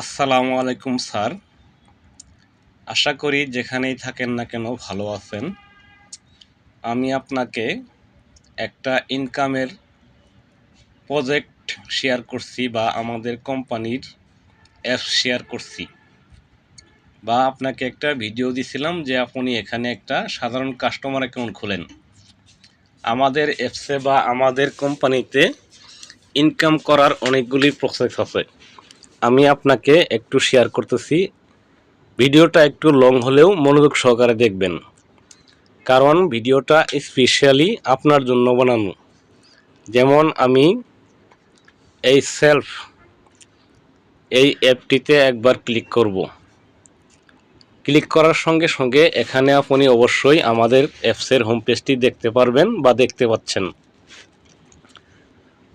আসসালামু আলাইকুম, স্যার। আশা করি যেখানেই থাকেন না কেন ভালো আছেন। আমি আপনাকে একটা ইনকামের প্রজেক্ট শেয়ার করছি বা আমাদের কোম্পানির অ্যাপ শেয়ার করছি বা আপনাকে একটা ভিডিও দিছিলাম যে আপনি এখানে একটা সাধারণ কাস্টমার অ্যাকাউন্ট খুলেন। আমাদের অ্যাপসে বা আমাদের কোম্পানিতে ইনকাম করার অনেকগুলি প্রসেস আছে। আমি আপনাকে একটু শেয়ার করতেছি। ভিডিওটা একটু লং হলেও মনোযোগ সহকারে দেখবেন। কারণ ভিডিওটা স্পেশালি আপনার জন্য বানানো। যেমন আমি এই সেলফ এই অ্যাপটিতে একবার ক্লিক করব। ক্লিক করার সঙ্গে সঙ্গে এখানে আপনি অবশ্যই আমাদের অ্যাপসের হোম পেজটি দেখতে পারবেন বা দেখতে পাচ্ছেন।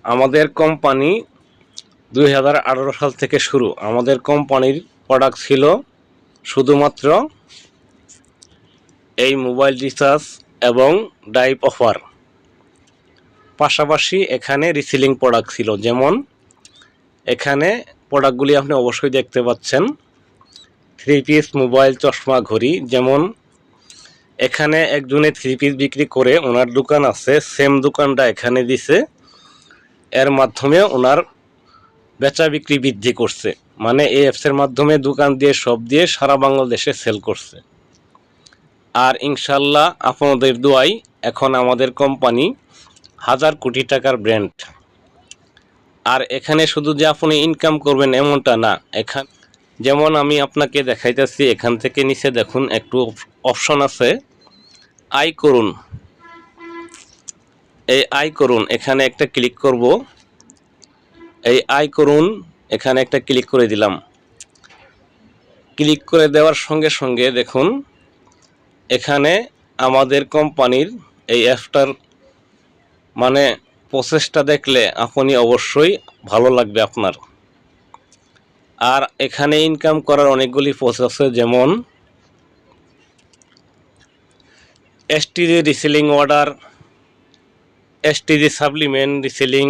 আমাদের কোম্পানি দুই হাজার আঠারো সাল থেকে শুরু। আমাদের কোম্পানির প্রোডাক্ট ছিল শুধুমাত্র এই মোবাইল রিচার্জ এবং ডাইপ অফার পাশাপাশি এখানে রিসিলিং প্রোডাক্ট ছিল, যেমন এখানে প্রোডাক্টগুলি আপনি অবশ্যই দেখতে পাচ্ছেন। থ্রি পিস মোবাইল চশমা ঘড়ি, যেমন এখানে একজনে থ্রি পিস বিক্রি করে ওনার দোকান আছে সেম দোকানটা এখানে দিছে। এর মাধ্যমে ওনার বেচা বিক্রি বৃদ্ধি করছে। মানে এই অ্যাপসের মাধ্যমে দোকান দিয়ে সব দিয়ে সারা বাংলাদেশে সেল করছে। আর ইনশাল্লাহ আপনাদের দোয়াই এখন আমাদের কোম্পানি হাজার কোটি টাকার ব্র্যান্ড আর এখানে শুধু যে আপনি ইনকাম করবেন এমনটা না, এখান যেমন আমি আপনাকে দেখাইতেছি, এখান থেকে নিচে দেখুন, একটু অপশন আছে। আই করুন। এই আই করুন, এখানে একটা ক্লিক করব। এই আই করুন, এখানে একটা ক্লিক করে দিলাম। ক্লিক করে দেওয়ার সঙ্গে সঙ্গে দেখুন, এখানে আমাদের কোম্পানির এই অ্যাপটার মানে প্রসেসটা দেখলে আপনি অবশ্যই ভালো লাগবে আপনার। আর এখানে ইনকাম করার অনেকগুলি প্রসেস আছে, যেমন STG reselling order STG supplement reselling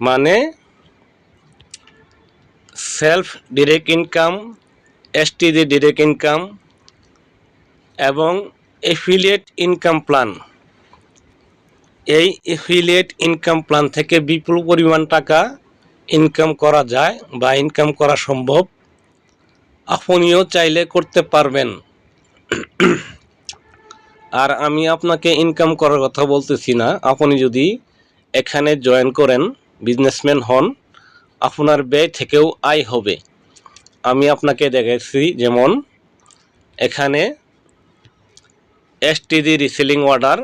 মানে self direct income STG direct income এবং এফিলিয়েট ইনকাম প্ল্যান এই এফিলিয়েট ইনকাম প্ল্যান থেকে বিপুল পরিমাণ টাকা ইনকাম করা যায় বা ইনকাম করা সম্ভব। আপনিও চাইলে করতে পারবেন। আর আমি আপনাকে ইনকাম করার কথা বলতেছি না। আপনি যদি এখানে জয়েন করেন বিজনেসম্যান হন, আপনার ব্যয় থেকেও আয় হবে। আমি আপনাকে দেখেছি যেমন, এখানে এসটিডি রিসেলিং অর্ডার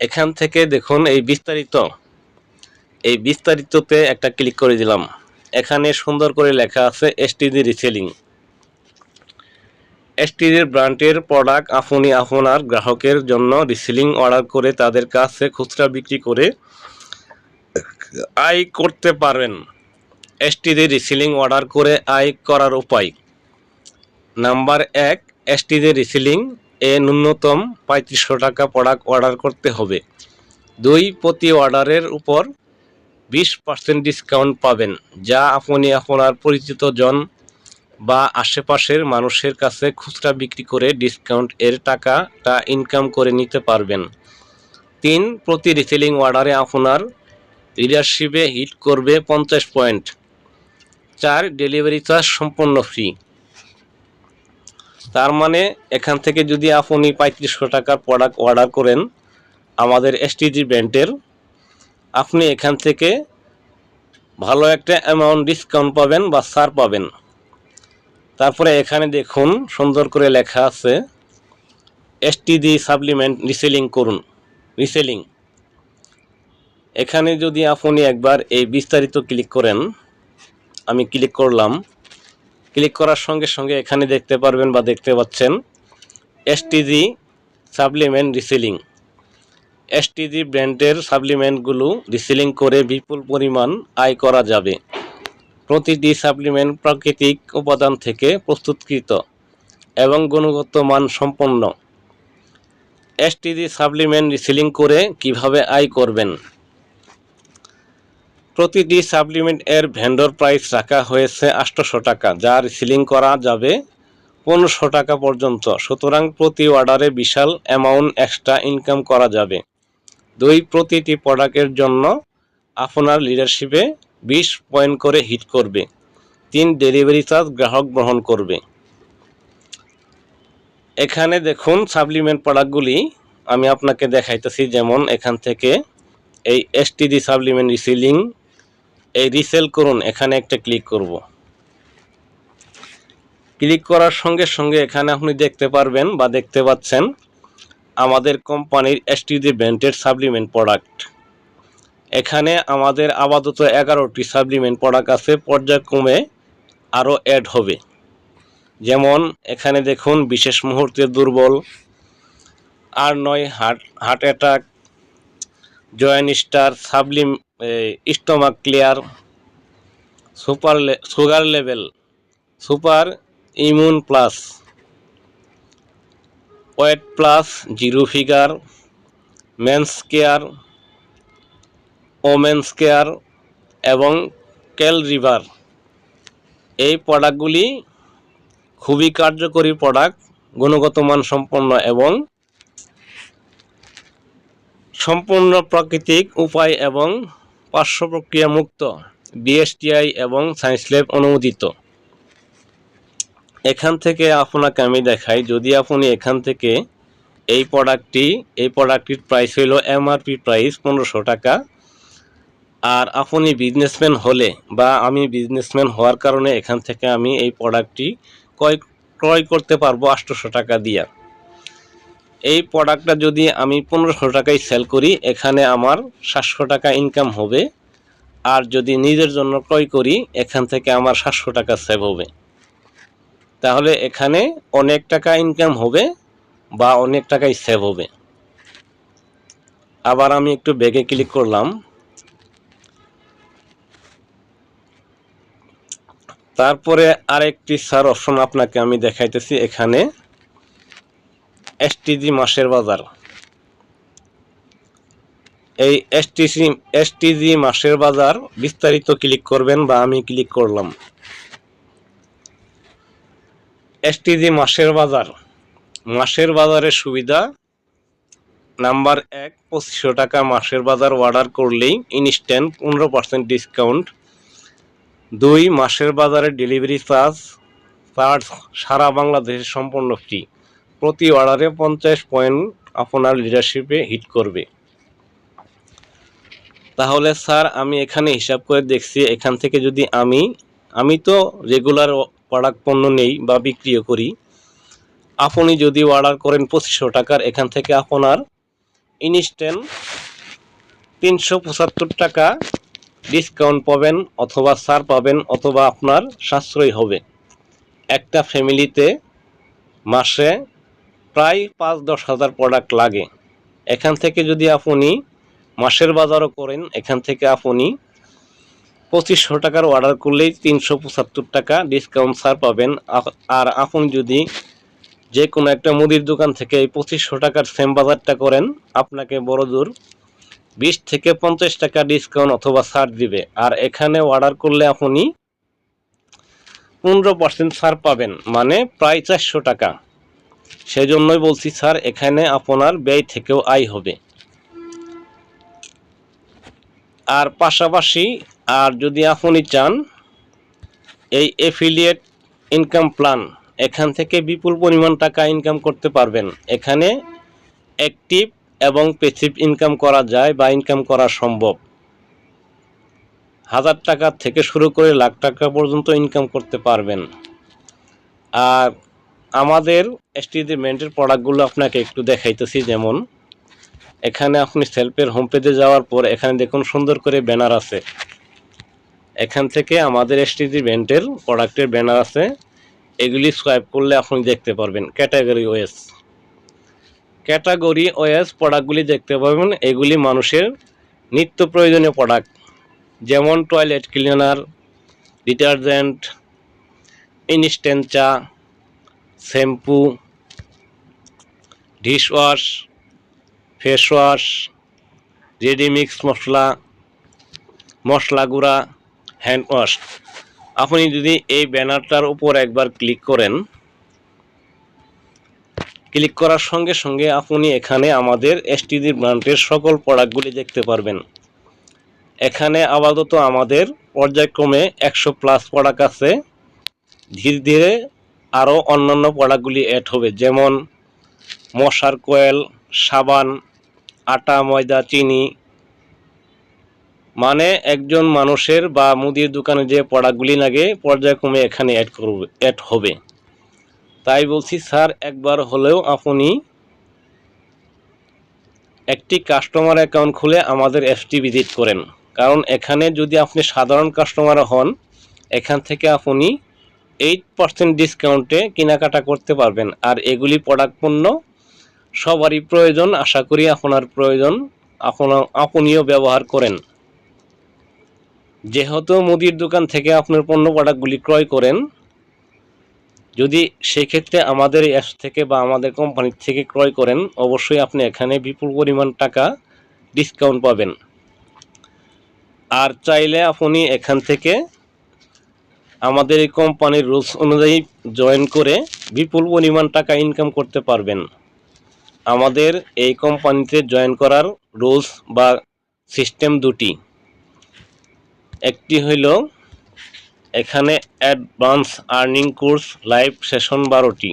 এখান থেকে দেখুন এই বিস্তারিত। এই বিস্তারিততে একটা ক্লিক করে দিলাম। এখানে সুন্দর করে লেখা আছে এসটিডি রিসেলিং এসটিডির ব্র্যান্ডের প্রোডাক্ট আপনি আপনার গ্রাহকের জন্য রিসেলিং অর্ডার করে তাদের কাছে খুচরা বিক্রি করে আয় করতে পারেন এসটিডি রিসিলিং অর্ডার করে আয় করার উপায়। নাম্বার এক এসটিডি রিসিলিং এ ন্যূনতম পঁয়ত্রিশশো টাকা প্রোডাক্ট অর্ডার করতে হবে। দুই, প্রতি অর্ডারের উপর বিশ পার্সেন্ট ডিসকাউন্ট পাবেন, যা আপনি আপনার পরিচিত জন বা আশেপাশের মানুষের কাছে খুচরা বিক্রি করে ডিসকাউন্ট এর টাকাটা ইনকাম করে নিতে পারবেন। তিন, প্রতি রিসেলিং অর্ডারে আপনার লিডারশিপে হিট করবে পঞ্চাশ পয়েন্ট চার ডেলিভারি চার্জ সম্পূর্ণ ফ্রি তার মানে এখান থেকে যদি আপনি পঁয়ত্রিশশো টাকার প্রোডাক্ট অর্ডার করেন আমাদের এসটিজি ব্র্যান্ডের আপনি এখান থেকে ভালো একটা অ্যামাউন্ট ডিসকাউন্ট পাবেন বা ছাড় পাবেন। তারপরে এখানে দেখুন, সুন্দর করে লেখা আছে এসটিজি সাপ্লিমেন্ট রিসেলিং করুন। রিসেলিং এখানে যদি আপনি একবার এই বিস্তারিত ক্লিক করেন, আমি ক্লিক করলাম। ক্লিক করার সঙ্গে সঙ্গে এখানে দেখতে পারবেন বা দেখতে পাচ্ছেন এসটিজি সাপ্লিমেন্ট রিসেলিং। এসটিজি ব্র্যান্ডের সাপ্লিমেন্টগুলো রিসেলিং করে বিপুল পরিমাণ আয় করা যাবে। প্রতিটি সাপ্লিমেন্ট প্রাকৃতিক উপাদান থেকে প্রস্তুতকৃত এবং গুণগত মান সম্পন্ন। এসটিজি সাপ্লিমেন্ট রিসেলিং করে কীভাবে আয় করবেন? প্রতিটি সাপ্লিমেন্ট এর ভেন্ডর প্রাইস রাখা হয়েছে আটশোশো টাকা, যার সিলিং করা যাবে পনেরোশো টাকা পর্যন্ত। সুতরাং প্রতি অর্ডারে বিশাল অ্যামাউন্ট এক্সট্রা ইনকাম করা যাবে। দুই, প্রতিটি প্রোডাক্টের জন্য আপনার লিডারশিপে বিশ পয়েন্ট করে হিট করবে। তিন ডেলিভারি চার্জ গ্রাহক গ্রহণ করবে। এখানে দেখুন সাপ্লিমেন্ট প্রোডাক্টগুলি আমি আপনাকে দেখাইতেছি। যেমন এখান থেকে এই এসটিডি সাপ্লিমেন্ট রিসিলিং এই রিসেল করুন, এখানে একটা ক্লিক করব। ক্লিক করার সঙ্গে সঙ্গে এখানে আপনি দেখতে পারবেন বা দেখতে পাচ্ছেন আমাদের কোম্পানির এসটিডি ব্র্যান্ডের সাপ্লিমেন্ট প্রোডাক্ট এখানে আমাদের আপাতত এগারোটি সাপ্লিমেন্ট প্রোডাক্ট আছে, পর্যায়ক্রমে আরও অ্যাড হবে। যেমন এখানে দেখুন, বিশেষ মুহূর্তে দুর্বল, আর নয় heart heart attack join star sublime stomach clear super sugar level super immune plus weight plus zero figure men's care women's care এবং কেল রিভার এই প্রোডাক্টগুলি খুবই কার্যকরী প্রোডাক্ট গুণগত মান সম্পন্ন এবং সম্পূর্ণ প্রাকৃতিক উপায় এবং পার্শ্ব প্রক্রিয়া মুক্ত বিএসটিআই এবং সায়েন্স ল্যাব অনুমোদিত। এখান থেকে আপনাকে আমি দেখাই, যদি আপনি এখান থেকে এই প্রোডাক্টটি এই প্রোডাক্টটির প্রাইস হইল এমআরপি প্রাইস পনেরোশো টাকা, আর আপনি বিজনেসম্যান হলে বা আমি বিজনেসম্যান হওয়ার কারণে এখান থেকে আমি এই প্রোডাক্টটি ক্রয় ক্রয় করতে পারব আটশোশো টাকা দিয়া। এই প্রোডাক্টটা যদি আমি পনেরোশো টাকায় সেল করি, এখানে আমার সাতশো টাকা ইনকাম হবে। আর যদি নিজের জন্য ক্রয় করি, এখান থেকে আমার সাতশো টাকা সেভ হবে। তাহলে এখানে অনেক টাকা ইনকাম হবে বা অনেক টাকাই সেভ হবে। আবার আমি একটু ব্যাগে ক্লিক করলাম। তারপরে আরেকটি সার অপশন আপনাকে আমি দেখাইতেছি এখানে। এসটিজি মাসের বাজার। এই এসটিসি, এসটিজি মাসের বাজার বিস্তারিত ক্লিক করবেন বা আমি ক্লিক করলাম। এসটিজি মাসের বাজার। মাসের বাজারের সুবিধা, নাম্বার এক, পঁচিশশো টাকা মাসের বাজার অর্ডার করলেই ইনস্ট্যান্ট পনেরো পার্সেন্ট ডিসকাউন্ট দুই, মাসের বাজারে ডেলিভারি চার্জ চার্জ সারা বাংলাদেশে সম্পূর্ণ ফ্রি প্রতি অর্ডারে পঞ্চাশ পয়েন্ট আপনার লিডারশিপে হিট করবে। তাহলে স্যার, আমি এখানে হিসাব করে দেখছি, এখান থেকে যদি আমি আমি তো রেগুলার প্রোডাক্ট পণ্য নেই বা বিক্রিও করি, আপনি যদি অর্ডার করেন পঁচিশশো টাকার, এখান থেকে আপনার ইনস্ট্যান্ট তিনশো পঁচাত্তর টাকা ডিসকাউন্ট পাবেন অথবা ছাড় পাবেন অথবা আপনার সাশ্রয় হবে। একটা ফ্যামিলিতে মাসে প্রায় পাঁচ, দশ হাজার প্রোডাক্ট লাগে। এখান থেকে যদি আপনি মাসের বাজারও করেন, এখান থেকে আপনি পঁচিশশো টাকার অর্ডার করলেই তিনশো পঁচাত্তর টাকা ডিসকাউন্ট ছাড় পাবেন। আর আপনি যদি যে কোনো একটা মুদির দোকান থেকে এই পঁচিশশো টাকার সেম বাজারটা করেন, আপনাকে বড় দূর বিশ থেকে পঞ্চাশ টাকা ডিসকাউন্ট অথবা ছাড় দিবে। আর এখানে অর্ডার করলে আপনি পনেরো পার্সেন্ট ছাড় পাবেন মানে প্রায় চারশো টাকা। সেই জন্যই বলছি, স্যার, এখানে আপনার ব্যয় থেকেও আয় হবে। আর পাশাপাশি, আর যদি আপনি চান, এই এফিলিয়েট ইনকাম প্ল্যান এখান থেকে বিপুল পরিমাণ টাকা ইনকাম করতে পারবেন। এখানে অ্যাক্টিভ এবং পেসিভ ইনকাম করা যায় বা ইনকাম করা সম্ভব। হাজার টাকা থেকে শুরু করে লাখ টাকা পর্যন্ত ইনকাম করতে পারবেন। আর আমাদের এসটিডি মেন্টের প্রোডাক্টগুলো আপনাকে একটু দেখাইতেছি, যেমন এখানে আপনি সেলফের হোম পেজে যাওয়ার পর এখানে দেখুন সুন্দর করে ব্যানার আছে। এখান থেকে আমাদের এসটিডি ব্যান্ডের প্রোডাক্টের ব্যানার আছে। এগুলি সোয়াইপ করলে আপনি দেখতে পারবেন ক্যাটাগরি ওয়েস ক্যাটাগরি ওয়েস প্রোডাক্টগুলি দেখতে পাবেন এগুলি মানুষের নিত্য প্রয়োজনীয় প্রোডাক্ট যেমন টয়লেট ক্লিনার ডিটারজেন্ট ইনস্ট্যান্ট চা shampoo dishwash face wash ready mix মশলা মশলা গুঁড়া হ্যান্ড ওয়াশ আপনি যদি এই ব্যানারটার উপর একবার ক্লিক করেন, ক্লিক করার সঙ্গে সঙ্গে আপনি এখানে আমাদের এসটিডি ব্র্যান্ডের সকল প্রোডাক্টগুলি দেখতে পারবেন। এখানে আপাতত আমাদের পর্যায়ক্রমে একশো প্লাস প্রোডাক্ট আছে। ধীরে ধীরে আরও অন্যান্য প্রোডাক্টগুলি অ্যাড হবে। যেমন মশার কোয়েল, সাবান, আটা, ময়দা, চিনি। মানে একজন মানুষের বা মুদির দোকানে যে প্রোডাক্টগুলি লাগে, পর্যায়ক্রমে এখানে অ্যাড করবে অ্যাড হবে। তাই বলছি, স্যার, একবার হলেও আপনি একটি কাস্টমার অ্যাকাউন্ট খুলে আমাদের এফটি ভিজিট করেন। কারণ এখানে যদি আপনি সাধারণ কাস্টমার হন, এখান থেকে আপনি এইট পার্সেন্ট ডিসকাউন্টে কেনাকাটা করতে পারবেন। আর এগুলি প্রোডাক্ট পণ্য, সবারই প্রয়োজন। আশা করি আপনার প্রয়োজন। আপনার আপনিও ব্যবহার করেন। যেহেতু মুদির দোকান থেকে আপনার পণ্য প্রোডাক্টগুলি ক্রয় করেন, যদি সেক্ষেত্রে আমাদের অ্যাপ থেকে বা আমাদের কোম্পানির থেকে ক্রয় করেন, অবশ্যই আপনি এখানে বিপুল পরিমাণ টাকা ডিসকাউন্ট পাবেন। আর চাইলে আপনি এখান থেকে আমাদের এই কোম্পানির রুলস অনুযায়ী জয়েন করে বিপুল পরিমাণ টাকা ইনকাম করতে পারবেন। আমাদের এই কোম্পানিতে জয়েন করার রুলস বা সিস্টেম দুটি। একটি হইল এখানে advance earning course live session বারোটি।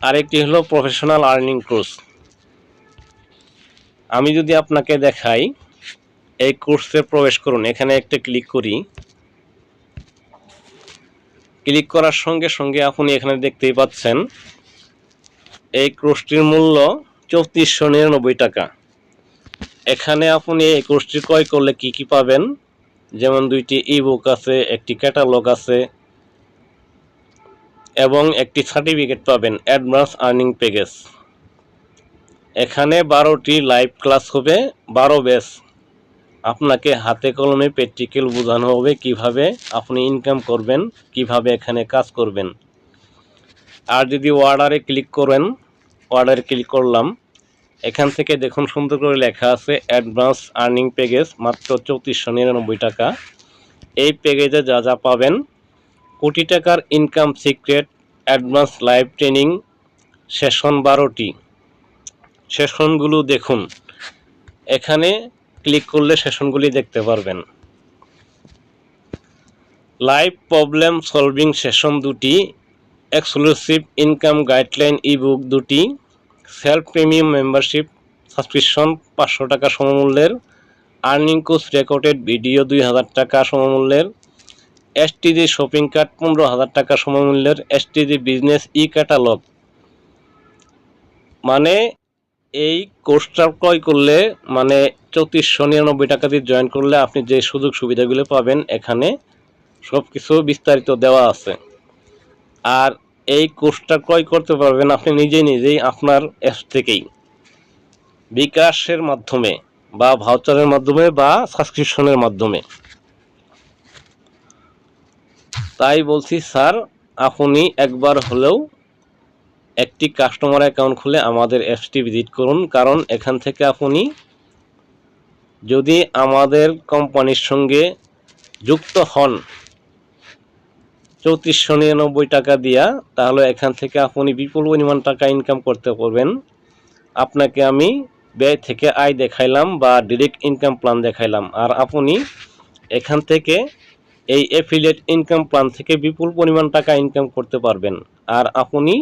আরেকটি হলো প্রফেশনাল আর্নিং কোর্স। আমি যদি আপনাকে দেখাই এই কোর্সে প্রবেশ করুন। এখানে একটা ক্লিক করি। ক্লিক করার সঙ্গে সঙ্গে আপনি এখানে দেখতেই পাচ্ছেন, এই কোর্সটির মূল্য চৌত্রিশশো নিরানব্বই টাকা। এখানে আপনি এই কোর্সটি ক্রয় করলে কি কি পাবেন? যেমন দুইটি ইবুক আছে, একটি ক্যাটালগ আছে, এবং একটি সার্টিফিকেট পাবেন অ্যাডভান্স আর্নিং প্যাকেজ এখানে বারোটি লাইভ ক্লাস হবে, বারো ব্যাচ আপনাকে হাতে কলমে প্র্যাকটিক্যাল বোঝানো হবে কীভাবে আপনি ইনকাম করবেন, কীভাবে এখানে কাজ করবেন। আর যদি অর্ডারে ক্লিক করেন অর্ডারে ক্লিক করলাম, এখান থেকে দেখুন সুন্দর করে লেখা আছে অ্যাডভান্স আর্নিং প্যাকেজ মাত্র চৌত্রিশশো নিরানব্বই টাকা। এই প্যাকেজে যা যা পাবেন, কোটি টাকার income secret advance live training session বারোটি। সেশনগুলো দেখুন, এখানে ক্লিক করলে সেশনগুলি দেখতে পারবেন। লাইভ প্রবলেম সলভিং সেশন দুটি, এক্সক্লুসিভ ইনকাম গাইডলাইন ইবুক দুটি, সেলফ প্রিমিয়াম মেম্বারশিপ সাবস্ক্রিপশন পাঁচশো টাকা সমমূল্যের, আর্নিং কোর্স রেকর্ডেড ভিডিও দুই হাজার টাকা সমমূল্যের, এসটিজি শপিং কার্ট পনেরো হাজার টাকা সমমূল্যের, এসটিজি বিজনেস ই ক্যাটালগ মানে এই কোর্সটা ক্রয় করলে মানে চৌত্রিশশো নিরানব্বই টাকা দিয়ে জয়েন করলে আপনি যে সুযোগ সুবিধাগুলো পাবেন এখানে সব কিছু বিস্তারিত দেওয়া আছে। আর এই কোর্সটা ক্রয় করতে পারবেন আপনি নিজে নিজেই আপনার অ্যাপ থেকেই। বিকাশের মাধ্যমে বা ভাউচারের মাধ্যমে বা সাবস্ক্রিপশনের মাধ্যমে। তাই বলছি, স্যার, আপনি একবার হলেও একটি কাস্টমার অ্যাকাউন্ট খুলে আমাদের অ্যাপসটি ভিজিট করুন, কারণ এখান থেকে আপনি যদি আমাদের কোম্পানির সঙ্গে যুক্ত হন চৌত্রিশশো নিরানব্বই টাকা দিয়া, তাহলে এখান থেকে আপনি বিপুল পরিমাণ টাকা ইনকাম করতে পারবেন। আপনাকে আমি ব্যয় থেকে আয় দেখাইলাম বা ডিরেক্ট ইনকাম প্ল্যান দেখাইলাম। আর আপনি এখান থেকে এই অ্যাফিলিয়েট ইনকাম প্ল্যান থেকে বিপুল পরিমাণ টাকা ইনকাম করতে পারবেন। আর আপনি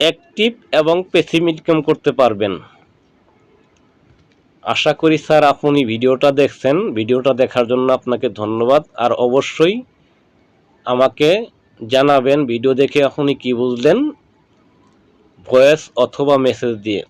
অ্যাক্টিভ এবং পেসিভ ইনকাম করতে পারবেন। আশা করি স্যার আপনি ভিডিওটা দেখছেন। ভিডিওটা দেখার জন্য আপনাকে ধন্যবাদ। আর অবশ্যই আমাকে জানাবেন ভিডিও দেখে আপনি কি বুঝলেন ভয়েস অথবা মেসেজ দিয়ে।